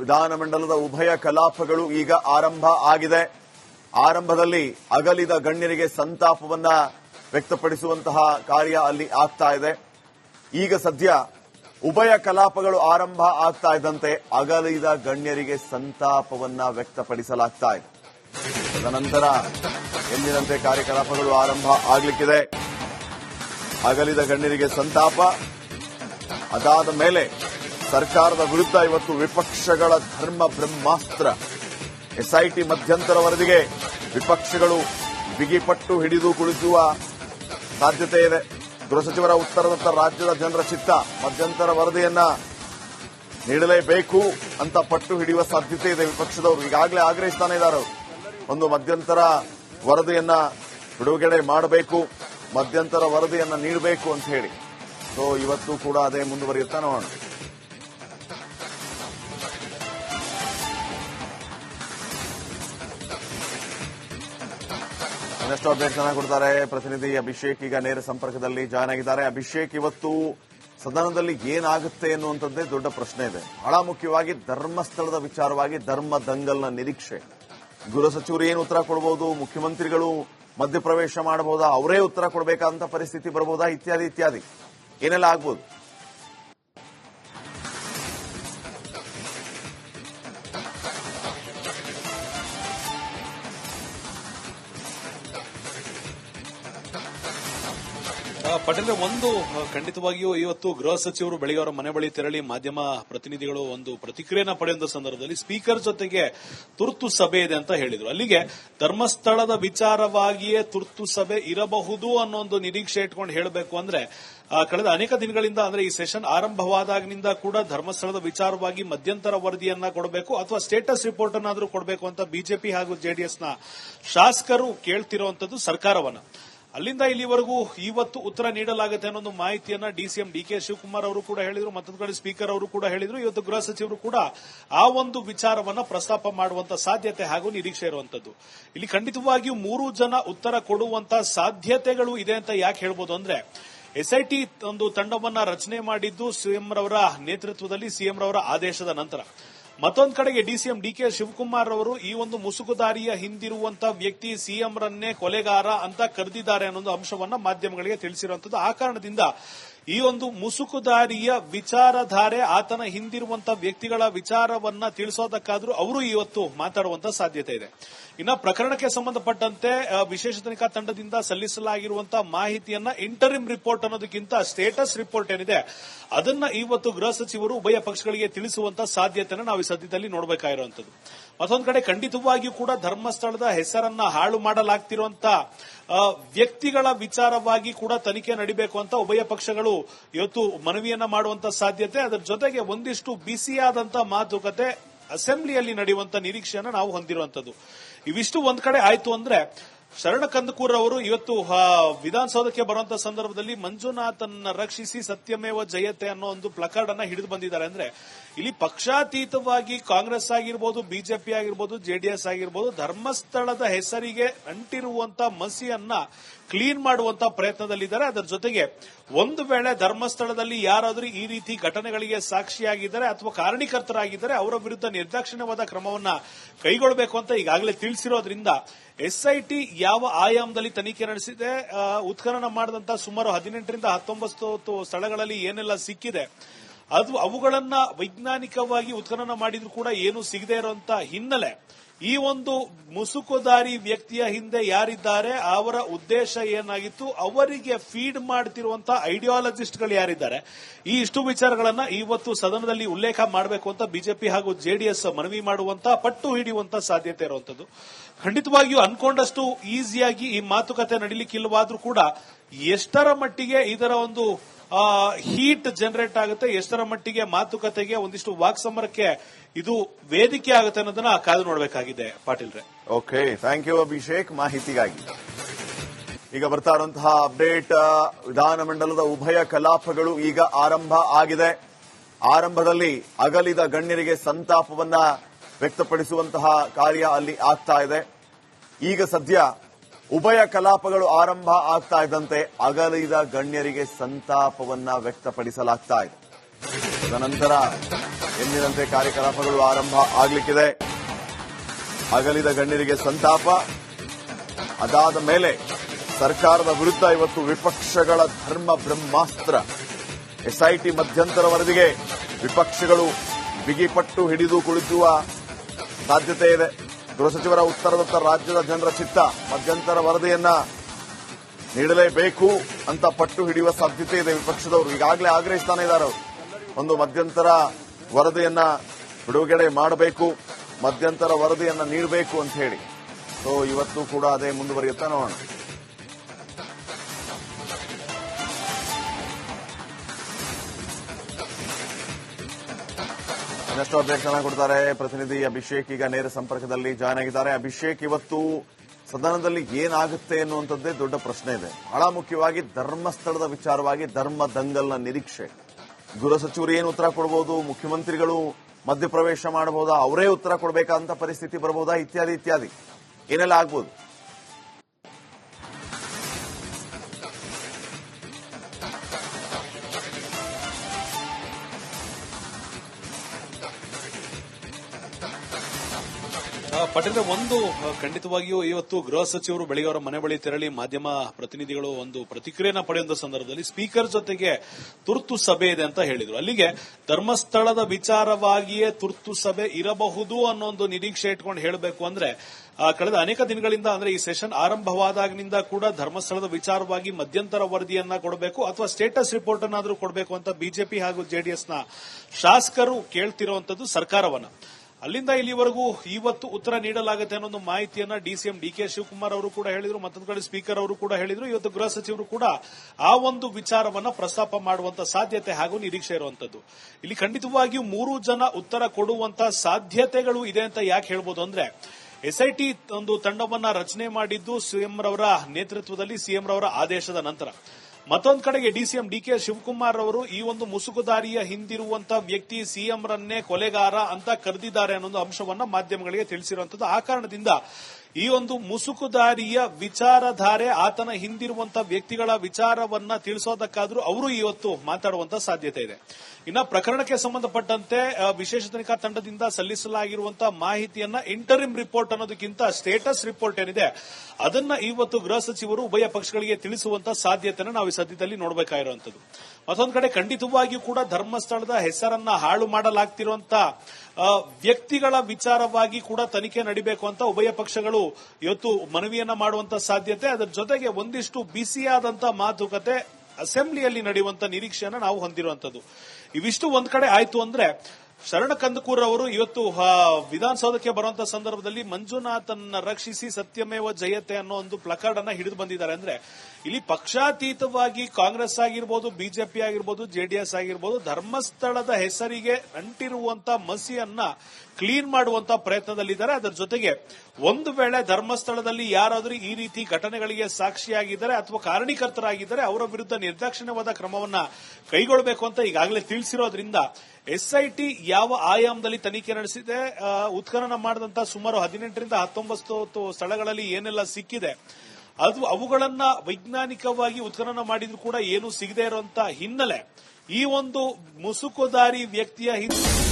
ವಿಧಾನಮಂಡಲದ ಉಭಯ ಕಲಾಪಗಳು ಈಗ ಆರಂಭ ಆಗಿದೆ. ಆರಂಭದಲ್ಲಿ ಅಗಲಿದ ಗಣ್ಯರಿಗೆ ಸಂತಾಪವನ್ನ ವ್ಯಕ್ತಪಡಿಸುವಂತಹ ಕಾರ್ಯ ಅಲ್ಲಿ ಆಗ್ತಾ ಇದೆ. ಈಗ ಸದ್ಯ ಉಭಯ ಕಲಾಪಗಳು ಆರಂಭ ಆಗ್ತಾ ಇದ್ದಂತೆ ಅಗಲಿದ ಗಣ್ಯರಿಗೆ ಸಂತಾಪವನ್ನ ವ್ಯಕ್ತಪಡಿಸಲಾಗ್ತಾ ಇದೆ. ತದನಂತರ ಎಂದಿನಂತೆ ಕಾರ್ಯಕಲಾಪಗಳು ಆರಂಭ ಆಗಲಿಕ್ಕಿದೆ. ಅಗಲಿದ ಗಣ್ಯರಿಗೆ ಸಂತಾಪ. ಅದಾದ ಮೇಲೆ ಸರ್ಕಾರದ ವಿರುದ್ಧ ಇವತ್ತು ವಿಪಕ್ಷಗಳ ಧರ್ಮ ಬ್ರಹ್ಮಾಸ್ತ್ರ. ಎಸ್ಐಟಿ ಮಧ್ಯಂತರ ವರದಿಗೆ ವಿಪಕ್ಷಗಳು ಬಿಗಿಪಟ್ಟು ಹಿಡಿದು ಕುಳಿಸುವ ಸಾಧ್ಯತೆ ಇದೆ. ಗೃಹ ಸಚಿವರ ಉತ್ತರದತ್ತ ರಾಜ್ಯದ ಜನರ ಚಿತ್ತ ಮಧ್ಯಂತರ ವರದಿಯನ್ನ ನೀಡಲೇಬೇಕು ಅಂತ ಪಟ್ಟು ಹಿಡಿಯುವ ಸಾಧ್ಯತೆ ಇದೆ ವಿಪಕ್ಷದವರು. ಈಗಾಗಲೇ ಆಗ್ರಹಿಸ್ತಾನೆ ಇದ್ದಾರೆ. ಒಂದು ಮಧ್ಯಂತರ ವರದಿಯನ್ನ ಬಿಡುಗಡೆ ಮಾಡಬೇಕು, ಮಧ್ಯಂತರ ವರದಿಯನ್ನ ನೀಡಬೇಕು ಅಂತ ಹೇಳಿ. ಸೊ ಇವತ್ತು ಕೂಡ ಅದೇ ಮುಂದುವರಿಯುತ್ತಾ ನೋಡೋಣ. ಇನ್ನಷ್ಟು ಚೆನ್ನಾಗಿ ಕೊಡ್ತಾರೆ. ಪ್ರತಿನಿಧಿ ಅಭಿಷೇಕ್ ಈಗ ನೇರ ಸಂಪರ್ಕದಲ್ಲಿ ಜಾಯ್ನ್ ಆಗಿದ್ದಾರೆ. ಅಭಿಷೇಕ್, ಇವತ್ತು ಸದನದಲ್ಲಿ ಏನಾಗುತ್ತೆ ಎನ್ನುವಂಥದ್ದೇ ದೊಡ್ಡ ಪ್ರಶ್ನೆ ಇದೆ. ಬಹಳ ಮುಖ್ಯವಾಗಿ ಧರ್ಮಸ್ಥಳದ ವಿಚಾರವಾಗಿ ಧರ್ಮ ದಂಗಲ್ನ ನಿರೀಕ್ಷೆ. ಗೃಹ ಸಚಿವರು ಏನು ಉತ್ತರ ಕೊಡಬಹುದು ಮುಖ್ಯಮಂತ್ರಿಗಳು ಮಧ್ಯಪ್ರವೇಶ ಮಾಡಬಹುದಾ? ಅವರೇ ಉತ್ತರ ಕೊಡಬೇಕಾದಂತ ಪರಿಸ್ಥಿತಿ ಬರಬಹುದಾ ಇತ್ಯಾದಿ ಇತ್ಯಾದಿ. ಏನೆಲ್ಲ ಆಗ್ಬೋದು? ಆ, ಪಟೇಲ್ರೆ ಒಂದು ಖಂಡಿತವಾಗಿಯೂ ಇವತ್ತು ಗೃಹ ಸಚಿವರು ಬೆಳಿಗ್ಗೆ ಅವರ ಮನೆ ಬಳಿ ತೆರಳಿ ಮಾಧ್ಯಮ ಪ್ರತಿನಿಧಿಗಳು ಒಂದು ಪ್ರತಿಕ್ರಿಯೆನ ಪಡೆಯುವ ಸಂದರ್ಭದಲ್ಲಿ ಸ್ಪೀಕರ್ ಜೊತೆಗೆ ತುರ್ತು ಸಭೆ ಇದೆ ಅಂತ ಹೇಳಿದ್ರು. ಅಲ್ಲಿಗೆ ಧರ್ಮಸ್ಥಳದ ವಿಚಾರವಾಗಿಯೇ ತುರ್ತು ಸಭೆ ಇರಬಹುದು ಅನ್ನೋ ಒಂದು ನಿರೀಕ್ಷೆ ಇಟ್ಕೊಂಡು ಹೇಳಬೇಕು ಅಂದ್ರೆ ಕಳೆದ ಅನೇಕ ದಿನಗಳಿಂದ ಅಂದ್ರೆ ಈ ಸೆಷನ್ ಆರಂಭವಾದಾಗಿನಿಂದ ಕೂಡ ಧರ್ಮಸ್ಥಳದ ವಿಚಾರವಾಗಿ ಮಧ್ಯಂತರ ವರದಿಯನ್ನ ಕೊಡಬೇಕು ಅಥವಾ ಸ್ಟೇಟಸ್ ರಿಪೋರ್ಟ್ ಅನ್ನಾದರೂ ಕೊಡಬೇಕು ಅಂತ ಬಿಜೆಪಿ ಹಾಗೂ ಜೆಡಿಎಸ್ನ ಶಾಸಕರು ಕೇಳ್ತಿರುವಂತದ್ದು ಸರ್ಕಾರವನ್ನ. ಅಲ್ಲಿಂದ ಇಲ್ಲಿವರೆಗೂ ಇವತ್ತು ಉತ್ತರ ನೀಡಲಾಗುತ್ತೆ ಅನ್ನೋದು ಮಾಹಿತಿಯನ್ನ ಡಿಸಿಎಂ ಡಿ ಕೆ ಶಿವಕುಮಾರ್ ಅವರು ಕೂಡ ಹೇಳಿದ್ರು, ಮತ್ತೊಂದು ಕಡೆ ಸ್ಪೀಕರ್ ಅವರು ಕೂಡ ಹೇಳಿದ್ರು. ಇವತ್ತು ಗೃಹ ಸಚಿವರು ಕೂಡ ಆ ಒಂದು ವಿಚಾರವನ್ನ ಪ್ರಸ್ತಾಪ ಮಾಡುವಂತ ಸಾಧ್ಯತೆ ಹಾಗೂ ನಿರೀಕ್ಷೆ ಇರುವಂತದ್ದು. ಇಲ್ಲಿ ಖಂಡಿತವಾಗಿಯೂ ಮೂರು ಜನ ಉತ್ತರ ಕೊಡುವಂತ ಸಾಧ್ಯತೆಗಳು ಇದೆ ಅಂತ ಯಾಕೆ ಹೇಳ್ಬೋದು ಅಂದ್ರೆ, ಎಸ್ಐಟಿ ಒಂದು ತಂಡವನ್ನ ರಚನೆ ಮಾಡಿದ್ದು ಸಿಎಂ ರವರ ನೇತೃತ್ವದಲ್ಲಿ ಸಿಎಂ ರವರ ಆದೇಶದ ನಂತರ. ಮತ್ತೊಂದು ಕಡೆಗೆ ಡಿಸಿಎಂ ಡಿಕೆ ಶಿವಕುಮಾರ್ ಅವರು ಈ ಒಂದು ಮುಸುಕುದಾರಿಯ ಹಿಂದಿರುವಂತಹ ವ್ಯಕ್ತಿ ಸಿಎಂ ರನ್ನೇ ಕೊಲೆಗಾರ ಅಂತ ಕರೆದಿದ್ದಾರೆ ಅನ್ನೋ ಅಂಶವನ್ನ ಮಾಧ್ಯಮಗಳಿಗೆ ತಿಳಿಸಿರುವಂತದ್ದು. ಆ ಕಾರಣದಿಂದ ಈ ಒಂದು ಮುಸುಕುದಾರಿಯ ವಿಚಾರಧಾರೆ ಆತನ ಹಿಂದಿರುವಂತಹ ವ್ಯಕ್ತಿಗಳ ವಿಚಾರವನ್ನ ತಿಳಿಸೋದಕ್ಕಾದ್ರೂ ಅವರು ಇವತ್ತು ಮಾತಾಡುವಂತ ಸಾಧ್ಯತೆ ಇದೆ. ಇನ್ನು ಪ್ರಕರಣಕ್ಕೆ ಸಂಬಂಧಪಟ್ಟಂತೆ ವಿಶೇಷ ತನಿಖಾ ತಂಡದಿಂದ ಸಲ್ಲಿಸಲಾಗಿರುವಂತಹ ಮಾಹಿತಿಯನ್ನ ಇಂಟರಿಮ್ ರಿಪೋರ್ಟ್ ಅನ್ನೋದಕ್ಕಿಂತ ಸ್ಟೇಟಸ್ ರಿಪೋರ್ಟ್ ಏನಿದೆ, ಅದನ್ನ ಇವತ್ತು ಗೃಹ ಸಚಿವರು ಉಭಯ ಪಕ್ಷಗಳಿಗೆ ತಿಳಿಸುವಂತ ಸಾಧ್ಯತೆಯನ್ನು ನಾವು ಈ ಸದ್ಯದಲ್ಲಿ ನೋಡಬೇಕಾಗಿರುವಂತದ್ದು ಮತ್ತೊಂದು ಕಡೆ ಖಂಡಿತವಾಗಿಯೂ ಕೂಡ ಧರ್ಮಸ್ಥಳದ ಹೆಸರನ್ನ ಹಾಳು ಮಾಡಲಾಗ್ತಿರುವಂತ ವ್ಯಕ್ತಿಗಳ ವಿಚಾರವಾಗಿ ಕೂಡ ತನಿಖೆ ನಡಿಬೇಕು ಅಂತ ಉಭಯ ಪಕ್ಷಗಳು ಇವತ್ತು ಮನವಿಯನ್ನ ಮಾಡುವಂತ ಸಾಧ್ಯತೆ. ಅದರ ಜೊತೆಗೆ ಒಂದಿಷ್ಟು ಬಿಸಿಯಾದಂತ ಮಾತುಕತೆ ಅಸೆಂಬ್ಲಿಯಲ್ಲಿ ನಡೆಯುವಂತ ನಿರೀಕ್ಷೆಯನ್ನು ನಾವು ಹೊಂದಿರುವಂತದ್ದು. ಇವಿಷ್ಟು ಒಂದ್ ಕಡೆ ಆಯ್ತು ಅಂದ್ರೆ ಶರಣ ಕಂದಕೂರ್ ಅವರು ಇವತ್ತು ವಿಧಾನಸೌಧಕ್ಕೆ ಬರುವಂತಹ ಸಂದರ್ಭದಲ್ಲಿ ಮಂಜುನಾಥನ್ನ ರಕ್ಷಿಸಿ ಸತ್ಯಮೇವ ಜಯತೆ ಅನ್ನೋ ಒಂದು ಪ್ಲಕಾರ್ಡ್ ಅನ್ನ ಹಿಡಿದು ಬಂದಿದ್ದಾರೆ. ಅಂದ್ರೆ ಇಲ್ಲಿ ಪಕ್ಷಾತೀತವಾಗಿ ಕಾಂಗ್ರೆಸ್ ಆಗಿರ್ಬೋದು, ಬಿಜೆಪಿ ಆಗಿರ್ಬೋದು, ಜೆಡಿಎಸ್ ಆಗಿರ್ಬೋದು, ಧರ್ಮಸ್ಥಳದ ಹೆಸರಿಗೆ ಅಂಟಿರುವಂತಹ ಮಸಿಯನ್ನ ಕ್ಲೀನ್ ಮಾಡುವಂತಹ ಪ್ರಯತ್ನದಲ್ಲಿದ್ದಾರೆ. ಅದರ ಜೊತೆಗೆ ಒಂದು ವೇಳೆ ಧರ್ಮಸ್ಥಳದಲ್ಲಿ ಯಾರಾದರೂ ಈ ರೀತಿ ಘಟನೆಗಳಿಗೆ ಸಾಕ್ಷಿಯಾಗಿದ್ದಾರೆ ಅಥವಾ ಕಾರಣೀಕರ್ತರಾಗಿದ್ದಾರೆ, ಅವರ ವಿರುದ್ಧ ನಿರ್ದಾಕ್ಷಿಣ್ಯವಾದ ಕ್ರಮವನ್ನ ಕೈಗೊಳ್ಳಬೇಕು ಅಂತ ಈಗಾಗಲೇ ತಿಳಿಸಿರೋದ್ರಿಂದ ಎಸ್ಐಟಿ ಯಾವ ಆಯಾಮದಲ್ಲಿ ತನಿಖೆ ನಡೆಸಿದೆ? ಉತ್ಖನನ ಮಾಡಿದಂತಹ ಸುಮಾರು ಹದಿನೆಂಟರಿಂದ ಹತ್ತೊಂಬತ್ತು ಸ್ಥಳಗಳಲ್ಲಿ ಏನೆಲ್ಲ ಸಿಕ್ಕಿದೆ? ಅದು ಅವುಗಳನ್ನ ವೈಜ್ಞಾನಿಕವಾಗಿ ಉತ್ಖನನ ಮಾಡಿದ್ರು ಕೂಡ ಏನು ಸಿಗದೆ ಇರುವಂತ ಹಿನ್ನೆಲೆ. ಈ ಒಂದು ಮುಸುಕುದಾರಿ ವ್ಯಕ್ತಿಯ ಹಿಂದೆ ಯಾರಿದ್ದಾರೆ, ಅವರ ಉದ್ದೇಶ ಏನಾಗಿತ್ತು, ಅವರಿಗೆ ಫೀಡ್ ಮಾಡ್ತಿರುವಂತ ಐಡಿಯಾಲಜಿಸ್ಟ್ಗಳು ಯಾರಿದ್ದಾರೆ. ಈ ಇಷ್ಟು ವಿಚಾರಗಳನ್ನ ಇವತ್ತು ಸದನದಲ್ಲಿ ಉಲ್ಲೇಖ ಮಾಡಬೇಕು ಅಂತ ಬಿಜೆಪಿ ಹಾಗೂ ಜೆಡಿಎಸ್ ಮನವಿ ಮಾಡುವಂತ ಪಟ್ಟು ಹಿಡಿಯುವಂತ ಸಾಧ್ಯತೆ ಇರುವಂತದ್ದು ಖಂಡಿತವಾಗಿಯೂ ಅನ್ಕೊಂಡಷ್ಟು ಈಸಿಯಾಗಿ ಈ ಮಾತುಕತೆ ನಡೀಲಿಕ್ಕಿಲ್ಲವಾದ್ರೂ ಕೂಡ ಎಷ್ಟರ ಮಟ್ಟಿಗೆ ಇದರ ಒಂದು ಹೀಟ್ ಜನರೇಟ್ ಆಗುತ್ತೆ. ಎಷ್ಟರ ಮಟ್ಟಿಗೆ ಮಾತುಕತೆಗೆ ಒಂದಿಷ್ಟು ವಾಕ್ಸಮರಕ್ಕೆ ಇದು ವೇದಿಕೆ ಆಗುತ್ತೆ ಅನ್ನೋದನ್ನ ಕಾದು ನೋಡಬೇಕಾಗಿದೆ ಪಾಟೀಲ್ರೆ ಓಕೆ ಥ್ಯಾಂಕ್ ಯು ಅಭಿಷೇಕ್ ಮಾಹಿತಿಗಾಗಿ. ಈಗ ಬರ್ತಾ ಇರುವಂತಹ ಅಪ್ಡೇಟ್ ವಿಧಾನಮಂಡಲದ ಉಭಯ ಕಲಾಪಗಳು ಈಗ ಆರಂಭ ಆಗಿದೆ. ಆರಂಭದಲ್ಲಿ ಅಗಲಿದ ಗಣ್ಯರಿಗೆ ಸಂತಾಪವನ್ನ ವ್ಯಕ್ತಪಡಿಸುವಂತಹ ಕಾರ್ಯ ಅಲ್ಲಿ ಆಗ್ತಾ ಇದೆ. ಈಗ ಸದ್ಯ ಉಭಯ ಕಲಾಪಗಳು ಆರಂಭ ಆಗ್ತಾ ಇದ್ದಂತೆ ಅಗಲಿದ ಗಣ್ಯರಿಗೆ ಸಂತಾಪವನ್ನ ವ್ಯಕ್ತಪಡಿಸಲಾಗ್ತಾ ಇದೆ. ತದನಂತರ ಎಂದಿನಂತೆ ಕಾರ್ಯಕಲಾಪಗಳು ಆರಂಭ ಆಗಲಿಕ್ಕಿದೆ. ಅಗಲಿದ ಗಣ್ಯರಿಗೆ ಸಂತಾಪ. ಅದಾದ ಮೇಲೆ ಸರ್ಕಾರದ ವಿರುದ್ಧ ಇವತ್ತು ವಿಪಕ್ಷಗಳ ಧರ್ಮ ಬ್ರಹ್ಮಾಸ್ತ್ರ, ಎಸ್ಐಟಿ ಮಧ್ಯಂತರ ವರದಿಗೆ ವಿಪಕ್ಷಗಳು ಬಿಗಿಪಟ್ಟು ಹಿಡಿದು ಕುಳಿತುವ ಸಾಧ್ಯತೆ ಇದೆ. ಗೃಹ ಸಚಿವರ ಉತ್ತರದತ್ತ ರಾಜ್ಯದ ಜನರ ಚಿತ್ತ, ಮಧ್ಯಂತರ ವರದಿಯನ್ನ ನೀಡಲೇಬೇಕು ಅಂತ ಪಟ್ಟು ಹಿಡಿಯುವ ಸಾಧ್ಯತೆ ಇದೆ ವಿಪಕ್ಷದವರು. ಈಗಾಗಲೇ ಆಗ್ರಹಿಸ್ತಾನೆ ಇದ್ದಾರೆ ಒಂದು ಮಧ್ಯಂತರ ವರದಿಯನ್ನ ಬಿಡುಗಡೆ ಮಾಡಬೇಕು, ಮಧ್ಯಂತರ ವರದಿಯನ್ನ ನೀಡಬೇಕು ಅಂತ ಹೇಳಿ. ಸೊ ಇವತ್ತು ಕೂಡ ಅದೇ ಮುಂದುವರಿಯುತ್ತಾ ನೋಡೋಣ. ಇನ್ನಷ್ಟು ಅಪ್ಡೇಟ್ ಕೊಡ್ತಾರೆ. ಪ್ರತಿನಿಧಿ ಅಭಿಷೇಕ್ ಈಗ ನೇರ ಸಂಪರ್ಕದಲ್ಲಿ ಜಾಯ್ನ್ ಆಗಿದ್ದಾರೆ. ಅಭಿಷೇಕ್, ಇವತ್ತು ಸದನದಲ್ಲಿ ಏನಾಗುತ್ತೆ ಎನ್ನುವಂಥದ್ದೇ ದೊಡ್ಡ ಪ್ರಶ್ನೆ ಇದೆ. ಬಹಳ ಮುಖ್ಯವಾಗಿ ಧರ್ಮಸ್ಥಳದ ವಿಚಾರವಾಗಿ ಧರ್ಮ ದಂಗಲ್ನ ನಿರೀಕ್ಷೆ. ಗೃಹ ಸಚಿವರು ಏನು ಉತ್ತರ ಕೊಡಬಹುದು ಮುಖ್ಯಮಂತ್ರಿಗಳು ಮಧ್ಯಪ್ರವೇಶ ಮಾಡಬಹುದಾ? ಅವರೇ ಉತ್ತರ ಕೊಡಬೇಕಾದಂತ ಪರಿಸ್ಥಿತಿ ಬರಬಹುದಾ? ಇತ್ಯಾದಿ ಇತ್ಯಾದಿ. ಏನೆಲ್ಲ ಆಗ್ಬೋದು? ಆ, ಪಟೇಲ್ರೆ ಒಂದು ಖಂಡಿತವಾಗಿಯೂ ಇವತ್ತು ಗೃಹ ಸಚಿವರು ಬೆಳಿಗ್ಗೆ ಅವರ ಮನೆ ಬಳಿ ತೆರಳಿ ಮಾಧ್ಯಮ ಪ್ರತಿನಿಧಿಗಳು ಒಂದು ಪ್ರತಿಕ್ರಿಯೆನ ಪಡೆಯುವ ಸಂದರ್ಭದಲ್ಲಿ ಸ್ಪೀಕರ್ ಜೊತೆಗೆ ತುರ್ತು ಸಭೆ ಇದೆ ಅಂತ ಹೇಳಿದರು. ಅಲ್ಲಿಗೆ ಧರ್ಮಸ್ಥಳದ ವಿಚಾರವಾಗಿಯೇ ತುರ್ತು ಸಭೆ ಇರಬಹುದು ಅನ್ನೋ ಒಂದು ನಿರೀಕ್ಷೆ ಇಟ್ಕೊಂಡು ಹೇಳಬೇಕು ಅಂದ್ರೆ ಕಳೆದ ಅನೇಕ ದಿನಗಳಿಂದ ಅಂದ್ರೆ ಈ ಸೆಷನ್ ಆರಂಭವಾದಾಗಿನಿಂದ ಕೂಡ ಧರ್ಮಸ್ಥಳದ ವಿಚಾರವಾಗಿ ಮಧ್ಯಂತರ ವರದಿಯನ್ನ ಕೊಡಬೇಕು ಅಥವಾ ಸ್ಟೇಟಸ್ ರಿಪೋರ್ಟ್ ಅನ್ನಾದ್ರೂ ಕೊಡಬೇಕು ಅಂತ ಬಿಜೆಪಿ ಹಾಗೂ ಜೆಡಿಎಸ್ನ ಶಾಸಕರು ಕೇಳ್ತಿರುವಂತದ್ದು ಸರ್ಕಾರವನ್ನ. ಅಲ್ಲಿಂದ ಇಲ್ಲಿವರೆಗೂ ಇವತ್ತು ಉತ್ತರ ನೀಡಲಾಗುತ್ತೆ ಅನ್ನೋ ಒಂದು ಮಾಹಿತಿಯನ್ನ ಡಿಸಿಎಂ ಡಿ ಕೆ ಶಿವಕುಮಾರ್ ಅವರು ಕೂಡ ಹೇಳಿದ್ರು, ಮತ್ತೊಂದು ಕಡೆ ಸ್ಪೀಕರ್ ಅವರು ಕೂಡ ಹೇಳಿದ್ರು. ಇವತ್ತು ಗೃಹ ಸಚಿವರು ಕೂಡ ಆ ಒಂದು ವಿಚಾರವನ್ನ ಪ್ರಸ್ತಾಪ ಮಾಡುವಂತ ಸಾಧ್ಯತೆ ಹಾಗೂ ನಿರೀಕ್ಷೆ ಇರುವಂತದ್ದು. ಇಲ್ಲಿ ಖಂಡಿತವಾಗಿಯೂ ಮೂರು ಜನ ಉತ್ತರ ಕೊಡುವಂತ ಸಾಧ್ಯತೆಗಳು ಇದೆ ಅಂತ ಯಾಕೆ ಹೇಳ್ಬೋದು ಅಂದ್ರೆ, ಎಸ್ಐಟಿ ಒಂದು ತಂಡವನ್ನ ರಚನೆ ಮಾಡಿದ್ದು ಸಿಎಂ ರವರ ನೇತೃತ್ವದಲ್ಲಿ ಸಿಎಂ ರವರ ಆದೇಶದ ನಂತರ. ಮತ್ತೊಂದು ಕಡೆಗೆ ಡಿಸಿಎಂ ಡಿ ಕೆ ಶಿವಕುಮಾರ್ ಅವರು ಈ ಒಂದು ಮುಸುಕುದಾರಿಯ ಹಿಂದಿರುವಂತಹ ವ್ಯಕ್ತಿ ಸಿಎಂ ರನ್ನೇ ಕೊಲೆಗಾರ ಅಂತ ಕರೆದಿದ್ದಾರೆ ಅನ್ನೋ ಅಂಶವನ್ನ ಮಾಧ್ಯಮಗಳಿಗೆ ತಿಳಿಸಿರುವಂತದ್ದು. ಆ ಕಾರಣದಿಂದ ಈ ಒಂದು ಮುಸುಕುದಾರಿಯ ವಿಚಾರಧಾರೆ ಆತನ ಹಿಂದಿರುವಂತಹ ವ್ಯಕ್ತಿಗಳ ವಿಚಾರವನ್ನ ತಿಳಿಸೋದಕ್ಕಾದ್ರೂ ಅವರು ಇವತ್ತು ಮಾತಾಡುವಂತ ಸಾಧ್ಯತೆ ಇದೆ. ಇನ್ನ ಪ್ರಕರಣಕ್ಕೆ ಸಂಬಂಧಪಟ್ಟಂತೆ ವಿಶೇಷ ತನಿಖಾ ತಂಡದಿಂದ ಸಲ್ಲಿಸಲಾಗಿರುವಂತಹ ಮಾಹಿತಿಯನ್ನ ಇಂಟರಿಮ್ ರಿಪೋರ್ಟ್ ಅನ್ನೋದಕ್ಕಿಂತ ಸ್ಟೇಟಸ್ ರಿಪೋರ್ಟ್ ಏನಿದೆ, ಅದನ್ನ ಇವತ್ತು ಗೃಹ ಸಚಿವರು ಉಭಯ ಪಕ್ಷಗಳಿಗೆ ತಿಳಿಸುವಂತ ಸಾಧ್ಯತೆನ ನಾವು ಈ ಸದ್ಯದಲ್ಲಿ ನೋಡಬೇಕಾಗಿರುವಂತದ್ದು ಮತ್ತೊಂದು ಕಡೆ ಖಂಡಿತವಾಗಿಯೂ ಕೂಡ ಧರ್ಮಸ್ಥಳದ ಹೆಸರನ್ನ ಹಾಳು ಮಾಡಲಾಗ್ತಿರುವಂತಹ ವ್ಯಕ್ತಿಗಳ ವಿಚಾರವಾಗಿ ಕೂಡ ತನಿಖೆ ನಡಿಬೇಕು ಅಂತ ಉಭಯ ಪಕ್ಷಗಳು ಇವತ್ತು ಮನವಿಯನ್ನ ಮಾಡುವಂತ ಸಾಧ್ಯತೆ. ಅದರ ಜೊತೆಗೆ ಒಂದಿಷ್ಟು ಬಿಸಿಯಾದಂತಹ ಮಾತುಕತೆ ಅಸೆಂಬ್ಲಿಯಲ್ಲಿ ನಡೆಯುವಂತ ನಿರೀಕ್ಷೆಯನ್ನ ನಾವು ಹೊಂದಿರುವಂತದ್ದು. ಇವಿಷ್ಟು ಒಂದ್ ಕಡೆ ಆಯ್ತು ಅಂದ್ರೆ ಶರಣ ಕಂದಕೂರ್ ಅವರು ಇವತ್ತು ವಿಧಾನಸೌಧಕ್ಕೆ ಬರುವಂತ ಸಂದರ್ಭದಲ್ಲಿ ಮಂಜುನಾಥನ್ನ ರಕ್ಷಿಸಿ ಸತ್ಯಮೇವ ಜಯತೆ ಅನ್ನೋ ಒಂದು ಪ್ಲಕಾರ್ಡ್ ಅನ್ನ ಹಿಡಿದು ಬಂದಿದ್ದಾರೆ. ಅಂದ್ರೆ ಇಲ್ಲಿ ಪಕ್ಷಾತೀತವಾಗಿ ಕಾಂಗ್ರೆಸ್ ಆಗಿರ್ಬೋದು, ಬಿಜೆಪಿ ಆಗಿರ್ಬೋದು, ಜೆಡಿಎಸ್ ಆಗಿರ್ಬೋದು, ಧರ್ಮಸ್ಥಳದ ಹೆಸರಿಗೆ ಅಂಟಿರುವಂತ ಮಸಿಯನ್ನ ಕ್ಲೀನ್ ಮಾಡುವಂತ ಪ್ರಯತ್ನದಲ್ಲಿದ್ದಾರೆ. ಅದರ ಜೊತೆಗೆ ಒಂದು ವೇಳೆ ಧರ್ಮಸ್ಥಳದಲ್ಲಿ ಯಾರಾದರೂ ಈ ರೀತಿ ಘಟನೆಗಳಿಗೆ ಸಾಕ್ಷಿಯಾಗಿದ್ದಾರೆ ಅಥವಾ ಕಾರಣೀಕರ್ತರಾಗಿದ್ದಾರೆ, ಅವರ ವಿರುದ್ಧ ನಿರ್ದಾಕ್ಷಿಣ್ಯವಾದ ಕ್ರಮವನ್ನ ಕೈಗೊಳ್ಳಬೇಕು ಅಂತ ಈಗಾಗಲೇ ತಿಳಿಸಿರೋದ್ರಿಂದ ಎಸ್ಐಟಿ ಯಾವ ಆಯಾಮದಲ್ಲಿ ತನಿಖೆ ನಡೆಸಿದೆ? ಉತ್ಖನನ ಮಾಡಿದಂತ ಸುಮಾರು ಹದಿನೆಂಟರಿಂದ ಹತ್ತೊಂಬತ್ತು ಸ್ಥಳಗಳಲ್ಲಿ ಏನೆಲ್ಲ ಸಿಕ್ಕಿದೆ? ಅದು ಅವುಗಳನ್ನ ವೈಜ್ಞಾನಿಕವಾಗಿ ಉತ್ಖನನ ಮಾಡಿದ್ರು ಕೂಡ ಏನು ಸಿಗದೆ ಇರುವಂತಹ ಹಿನ್ನೆಲೆ. ಈ ಒಂದು ಮುಸುಕುದಾರಿ ವ್ಯಕ್ತಿಯ ಹಿಂದೆ